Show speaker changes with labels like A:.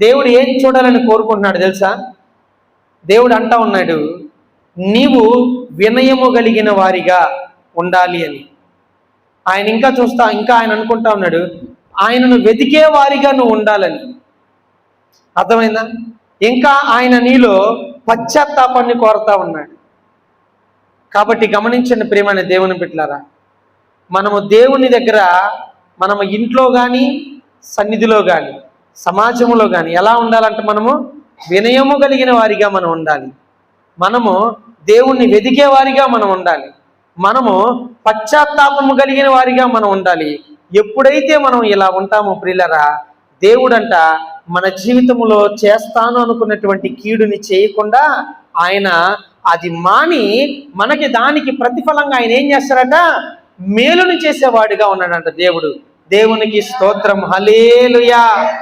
A: దేవుడు ఏం చూడాలని కోరుకుంటున్నాడు తెలుసా? దేవుడు అంటా ఉన్నాడు నీవు వినయము కలిగిన వారిగా ఉండాలి అని. ఆయన ఇంకా చూస్తా ఇంకా ఆయన అనుకుంటా ఉన్నాడు ఆయనను వెతికే వారిగా నువ్వు ఉండాలని. అర్థమైందా? ఇంకా ఆయన నీలో పశ్చాత్తాపాన్ని కోరుతా ఉన్నాడు. కాబట్టి గమనించండి ప్రేమని దేవుని పెట్టారా మనము దేవుని దగ్గర మనము ఇంట్లో కానీ సన్నిధిలో కానీ సమాజంలో కానీ ఎలా ఉండాలంటే మనము వినయము కలిగిన వారిగా మనం ఉండాలి. మనము దేవుణ్ణి వెతికే వారిగా మనం ఉండాలి. మనము పశ్చాత్తాపము కలిగిన వారిగా మనం ఉండాలి. ఎప్పుడైతే మనం ఇలా ఉంటామో ప్రిల్లరా దేవుడంట మన జీవితంలో చేస్తాను అనుకున్నటువంటి కీడుని చేయకుండా ఆయన అది మాని మనకి దానికి ప్రతిఫలంగా ఆయన ఏం చేస్తారట? మేలుని చేసేవాడిగా ఉన్నాడంట దేవుడు. దేవునికి స్తోత్రం. హలేలుయా